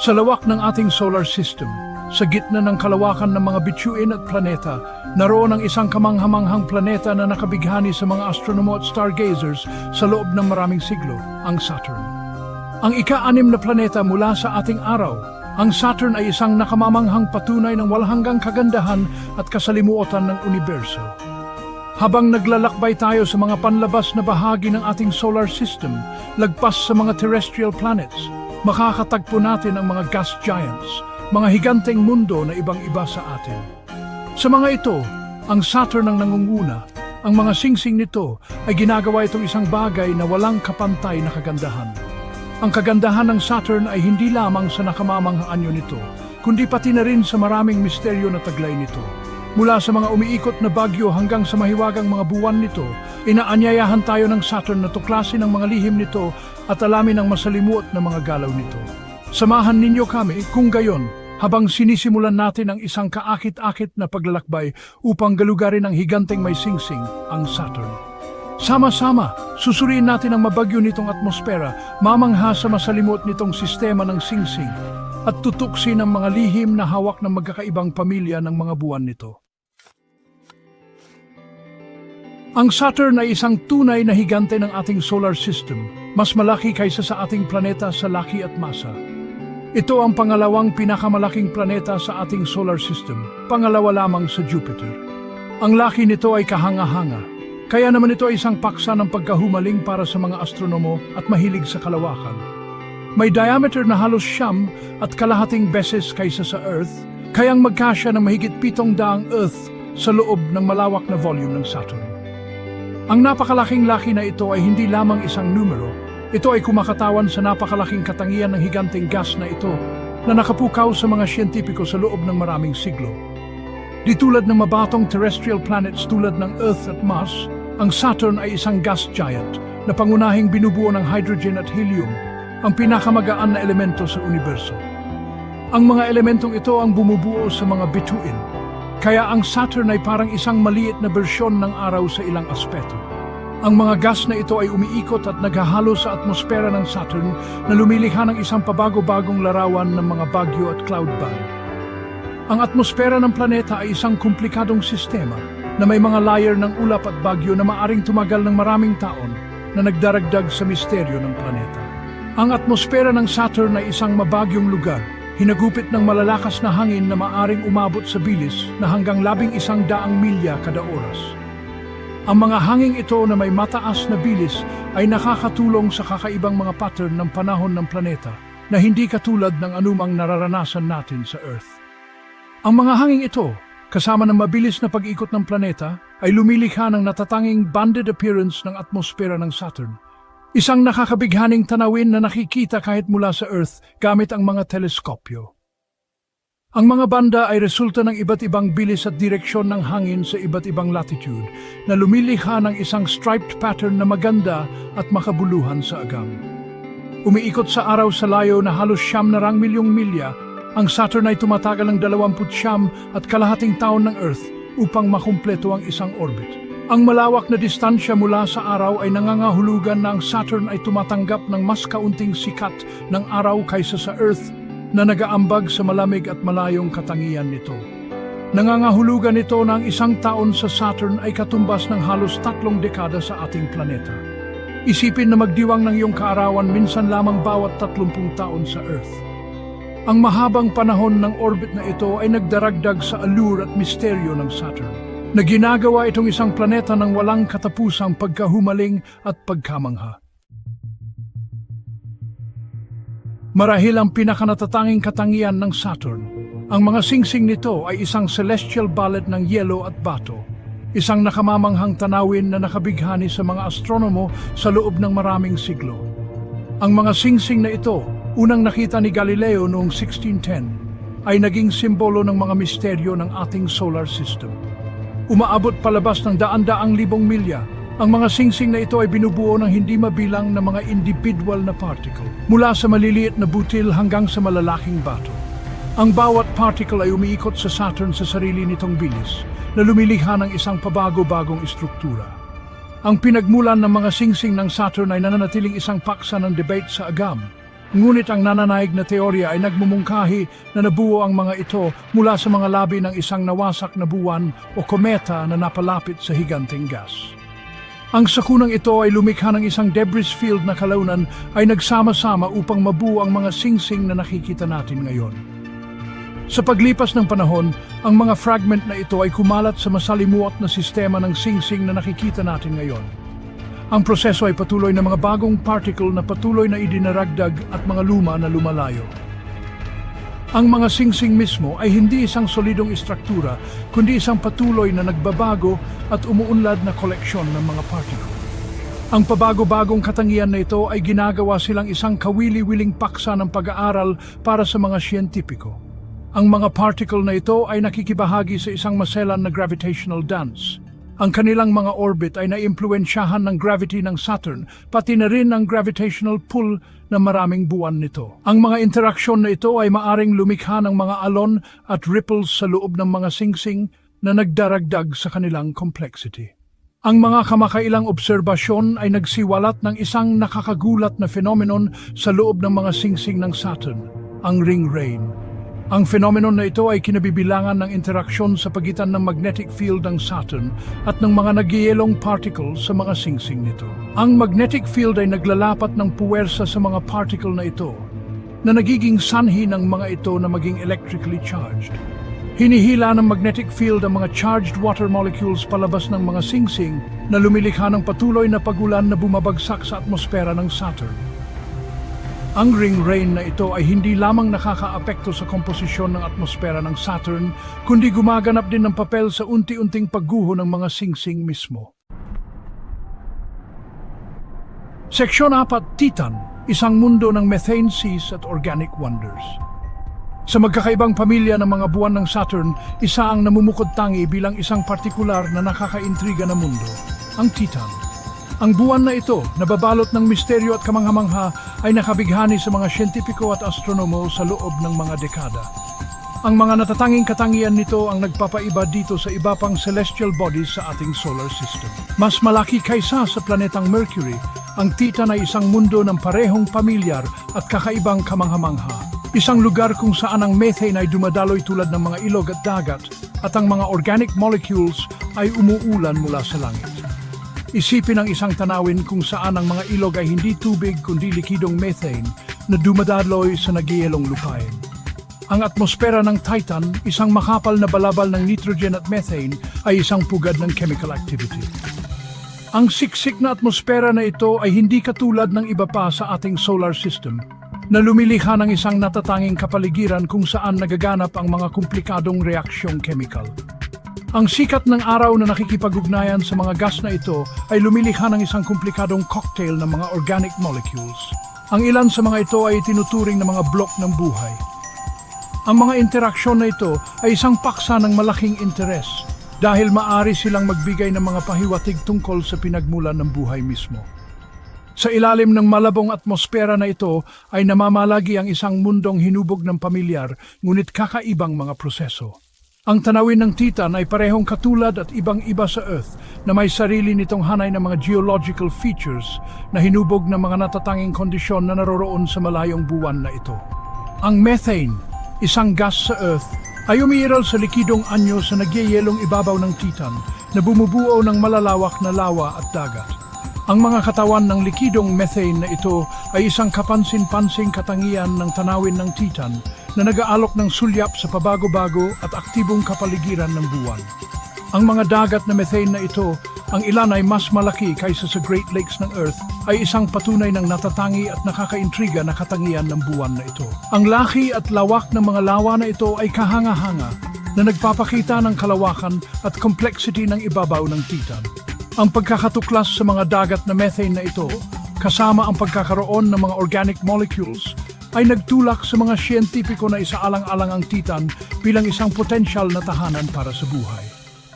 Sa lawak ng ating solar system, sa gitna ng kalawakan ng mga bituin at planeta, naroon ang isang kamanghamanghang planeta na nakabighani sa mga astronomo at stargazers sa loob ng maraming siglo, ang Saturn. Ang ika-anim na planeta mula sa ating araw, ang Saturn ay isang nakamamanghang patunay ng walhanggang kagandahan at kasalimuotan ng universo. Habang naglalakbay tayo sa mga panlabas na bahagi ng ating solar system, lagpas sa mga terrestrial planets, makakatagpo natin ang mga gas giants, mga higanteng mundo na ibang-iba sa atin. Sa mga ito, ang Saturn ang nangunguna, ang mga singsing nito ay ginagawa itong isang bagay na walang kapantay na kagandahan. Ang kagandahan ng Saturn ay hindi lamang sa nakamamang anyo nito, kundi pati na rin sa maraming misteryo na taglay nito. Mula sa mga umiikot na bagyo hanggang sa mahiwagang mga buwan nito, inaanyayahan tayo ng Saturn na tuklasin ang mga lihim nito at alamin ang masalimuot na mga galaw nito. Samahan ninyo kami kung gayon habang sinisimulan natin ang isang kaakit-akit na paglalakbay upang galugarin ang higanteng may singsing, ang Saturn. Sama-sama, susuriin natin ang mabagyo nitong atmosfera, mamangha sa masalimuot nitong sistema ng singsing, at tutuksin ang mga lihim na hawak ng magkakaibang pamilya ng mga buwan nito. Ang Saturn ay isang tunay na higante ng ating solar system, mas malaki kaysa sa ating planeta sa laki at masa. Ito ang pangalawang pinakamalaking planeta sa ating solar system, pangalawa lamang sa Jupiter. Ang laki nito ay kahanga-hanga, kaya naman ito ay isang paksa ng pagkahumaling para sa mga astronomo at mahilig sa kalawakan. May diameter na halos siyam at kalahating beses kaysa sa Earth, kayang magkasya ng mahigit pitong daang Earth sa loob ng malawak na volume ng Saturn. Ang napakalaking laki na ito ay hindi lamang isang numero, ito ay kumakatawan sa napakalaking katangian ng higanteng gas na ito na nakapukaw sa mga siyentipiko sa loob ng maraming siglo. Di tulad ng mabatong terrestrial planets tulad ng Earth at Mars, ang Saturn ay isang gas giant na pangunahing binubuo ng hydrogen at helium, ang pinakamagaan na elemento sa universo. Ang mga elementong ito ang bumubuo sa mga bituin, kaya ang Saturn ay parang isang maliit na bersyon ng araw sa ilang aspeto. Ang mga gas na ito ay umiikot at naghahalo sa atmosfera ng Saturn na lumilikha ng isang pabago-bagong larawan ng mga bagyo at cloud band. Ang atmosfera ng planeta ay isang komplikadong sistema na may mga layer ng ulap at bagyo na maaring tumagal ng maraming taon na nagdaragdag sa misteryo ng planeta. Ang atmosfera ng Saturn ay isang mabagyong lugar, hinagupit ng malalakas na hangin na maaring umabot sa bilis na hanggang labing isang daang milya kada oras. Ang mga hanging ito na may mataas na bilis ay nakakatulong sa kakaibang mga pattern ng panahon ng planeta na hindi katulad ng anumang nararanasan natin sa Earth. Ang mga hanging ito, kasama ng mabilis na pag-ikot ng planeta, ay lumilikha ng natatanging banded appearance ng atmosfera ng Saturn. Isang nakakabighaning tanawin na nakikita kahit mula sa Earth gamit ang mga teleskopyo. Ang mga banda ay resulta ng iba't ibang bilis at direksyon ng hangin sa iba't ibang latitude na lumilikha ng isang striped pattern na maganda at makabuluhan sa agam. Umiikot sa araw sa layo na halos siyam na rang milyong milya, ang Saturn ay tumatagal ng 20 siyam at kalahating taon ng Earth upang makumpleto ang isang orbit. Ang malawak na distansya mula sa araw ay nangangahulugan na ang Saturn ay tumatanggap ng mas kaunting sikat ng araw kaysa sa Earth na nagaambag sa malamig at malayong katangian nito. Nangangahulugan ito na ang isang taon sa Saturn ay katumbas ng halos tatlong dekada sa ating planeta. Isipin na magdiwang ng iyong kaarawan minsan lamang bawat 30 taon sa Earth. Ang mahabang panahon ng orbit na ito ay nagdaragdag sa allure at misteryo ng Saturn, na ginagawa itong isang planeta ng walang katapusang pagkahumaling at pagkamangha. Marahil ang pinakanatatanging katangian ng Saturn, ang mga singsing nito ay isang celestial ballet ng yelo at bato, isang nakamamanghang tanawin na nakabighani sa mga astronomo sa loob ng maraming siglo. Ang mga singsing na ito, unang nakita ni Galileo noong 1610, ay naging simbolo ng mga misteryo ng ating solar system. Umaabot palabas ng daan-daang libong milya ang mga singsing na ito ay binubuo ng hindi mabilang na mga individual na particle, mula sa maliliit na butil hanggang sa malalaking bato. Ang bawat particle ay umiikot sa Saturn sa sarili nitong bilis, na lumilikha ng isang pabago-bagong istruktura. Ang pinagmulan ng mga singsing ng Saturn ay nananatiling isang paksa ng debate sa agam, Ngunit ang nananaig na teorya ay nagmumungkahi na nabuo ang mga ito mula sa mga labi ng isang nawasak na buwan o kometa na napalapit sa higanting gas. Ang sakunang ito ay lumikha ng isang debris field na kalaunan ay nagsama-sama upang mabuo ang mga singsing na nakikita natin ngayon. Sa paglipas ng panahon, ang mga fragment na ito ay kumalat sa masalimuot na sistema ng singsing na nakikita natin ngayon. Ang proseso ay patuloy na mga bagong particle na patuloy na idinaragdag at mga luma na lumalayo. Ang mga singsing mismo ay hindi isang solidong istruktura, kundi isang patuloy na nagbabago at umuunlad na koleksyon ng mga particle. Ang pabago-bagong katangian na ito ay ginagawa silang isang kawili-wiling paksa ng pag-aaral para sa mga siyentipiko. Ang mga particle na ito ay nakikibahagi sa isang maselan na gravitational dance. Ang kanilang mga orbit ay naimpluensyahan ng gravity ng Saturn, pati na rin ang gravitational pull ng maraming buwan nito. Ang mga interaksyon na ito ay maaring lumikha ng mga alon at ripples sa loob ng mga singsing na nagdaragdag sa kanilang complexity. Ang mga kamakailang obserbasyon ay nagsiwalat ng isang nakakagulat na phenomenon sa loob ng mga singsing ng Saturn, ang ring rain. Ang phenomenon na ito ay kinabibilangan ng interaksyon sa pagitan ng magnetic field ng Saturn at ng mga nagyayelong particles sa mga singsing nito. Ang magnetic field ay naglalapat ng puwersa sa mga particle na ito na nagiging sanhi ng mga ito na maging electrically charged. Hinihila ng magnetic field ang mga charged water molecules palabas ng mga singsing na lumilikha ng patuloy na pagulan na bumabagsak sa atmosfera ng Saturn. Ang ring rain na ito ay hindi lamang nakakaapekto sa komposisyon ng atmosfera ng Saturn, kundi gumaganap din ng papel sa unti-unting pagguho ng mga singsing mismo. Seksyon 4, Titan, isang mundo ng methane seas at organic wonders. Sa magkakaibang pamilya ng mga buwan ng Saturn, isa ang namumukod tangi bilang isang partikular na nakakaintriga na mundo, ang Titan. Ang buwan na ito, nababalot ng misteryo at kamanghamangha, ay nakabighani sa mga siyentipiko at astronomo sa loob ng mga dekada. Ang mga natatanging katangian nito ang nagpapaiba dito sa iba pang celestial bodies sa ating solar system. Mas malaki kaysa sa planetang Mercury, ang Titan ay isang mundo ng parehong pamilyar at kakaibang kamanghamangha. Isang lugar kung saan ang methane ay dumadaloy tulad ng mga ilog at dagat at ang mga organic molecules ay umuulan mula sa langit. Isipin ang isang tanawin kung saan ang mga ilog ay hindi tubig kundi likidong methane na dumadaloy sa nagyayelong lupain. Ang atmosfera ng Titan, isang makapal na balabal ng nitrogen at methane, ay isang pugad ng chemical activity. Ang siksik na atmosfera na ito ay hindi katulad ng iba pa sa ating solar system na lumilikha ng isang natatanging kapaligiran kung saan nagaganap ang mga komplikadong reaksyong chemical. Ang sikat ng araw na nakikipag-ugnayan sa mga gas na ito ay lumilikha ng isang komplikadong cocktail ng mga organic molecules. Ang ilan sa mga ito ay tinuturing na mga blok ng buhay. Ang mga interaksyon na ito ay isang paksa ng malaking interes dahil maari silang magbigay ng mga pahiwatig tungkol sa pinagmulan ng buhay mismo. Sa ilalim ng malabong atmosfera na ito ay namamalagi ang isang mundong hinubog ng pamilyar ngunit kakaibang mga proseso. Ang tanawin ng Titan ay parehong katulad at ibang-iba sa Earth na may sarili nitong hanay ng mga geological features na hinubog ng mga natatanging kondisyon na naroroon sa malayong buwan na ito. Ang methane, isang gas sa Earth, ay umiiral sa likidong anyo sa nagyayelong ibabaw ng Titan na bumubuo ng malalawak na lawa at dagat. Ang mga katawan ng likidong methane na ito ay isang kapansin-pansing katangian ng tanawin ng Titan na nag-aalok ng sulyap sa pabago-bago at aktibong kapaligiran ng buwan. Ang mga dagat na methane na ito, ang ilan ay mas malaki kaysa sa Great Lakes ng Earth, ay isang patunay ng natatangi at nakakaintriga na katangian ng buwan na ito. Ang laki at lawak ng mga lawa na ito ay kahanga-hanga na nagpapakita ng kalawakan at complexity ng ibabaw ng Titan. Ang pagkakatuklas sa mga dagat na methane na ito, kasama ang pagkakaroon ng mga organic molecules, ay nagtulak sa mga siyentipiko na isaalang-alang ang Titan bilang isang potensyal na tahanan para sa buhay.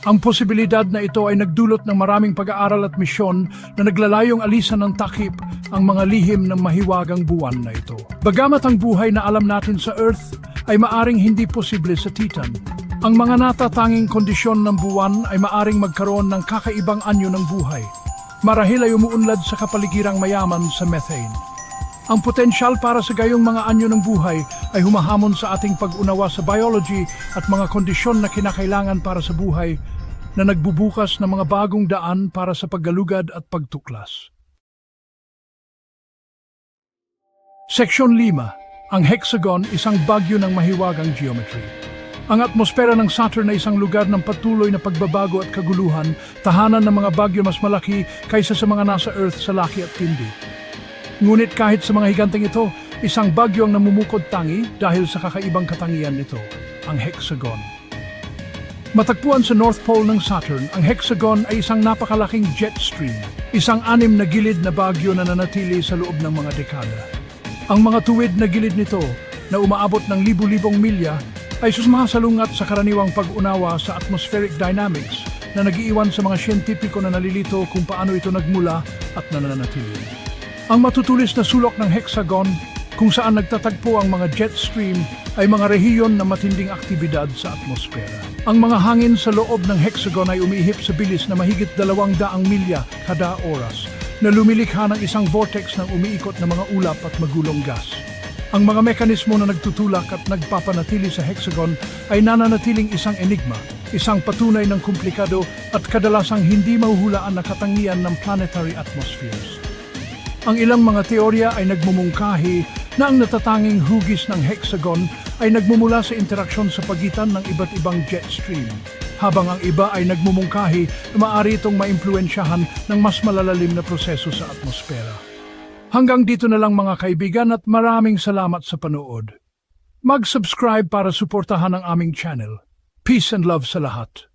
Ang posibilidad na ito ay nagdulot ng maraming pag-aaral at misyon na naglalayong alisan ng takip ang mga lihim ng mahiwagang buwan na ito. Bagamat ang buhay na alam natin sa Earth ay maaring hindi posible sa Titan, ang mga natatanging kondisyon ng buwan ay maaring magkaroon ng kakaibang anyo ng buhay. Marahil ay umuunlad sa kapaligirang mayaman sa methane. Ang potensyal para sa gayong mga anyo ng buhay ay humahamon sa ating pag-unawa sa biology at mga kondisyon na kinakailangan para sa buhay na nagbubukas ng mga bagong daan para sa paggalugad at pagtuklas. Seksyon 5. Ang hexagon isang bagyo ng mahiwagang geometry. Ang atmosfera ng Saturn ay isang lugar ng patuloy na pagbabago at kaguluhan, tahanan ng mga bagyo mas malaki kaysa sa mga nasa Earth sa laki at tindi. Ngunit kahit sa mga higanteng ito, isang bagyo ang namumukod tangi dahil sa kakaibang katangian nito, ang hexagon. Matagpuan sa North Pole ng Saturn, ang hexagon ay isang napakalaking jet stream, isang anim na gilid na bagyo na nanatili sa loob ng mga dekada. Ang mga tuwid na gilid nito, na umaabot ng libu-libong milya, ay sumasalungat sa karaniwang pag-unawa sa atmospheric dynamics na nagiiwan sa mga siyentipiko na nalilito kung paano ito nagmula at nananatili. Ang matutulis na sulok ng hexagon kung saan nagtatagpo ang mga jet stream ay mga rehiyon na matinding aktibidad sa atmosfera. Ang mga hangin sa loob ng hexagon ay umiihip sa bilis na mahigit dalawang daang milya kada oras na lumilikha ng isang vortex ng umiikot na mga ulap at magulong gas. Ang mga mekanismo na nagtutulak at nagpapanatili sa hexagon ay nananatiling isang enigma, isang patunay ng komplikado at kadalasang hindi mahuhulaan na katangian ng planetary atmospheres. Ang ilang mga teorya ay nagmumungkahi na ang natatanging hugis ng hexagon ay nagmumula sa interaksyon sa pagitan ng iba't ibang jet stream, habang ang iba ay nagmumungkahi na maaari itong maimpluensyahan ng mas malalalim na proseso sa atmosfera. Hanggang dito na lang mga kaibigan at maraming salamat sa panood. Mag-subscribe para suportahan ang aming channel. Peace and love sa lahat.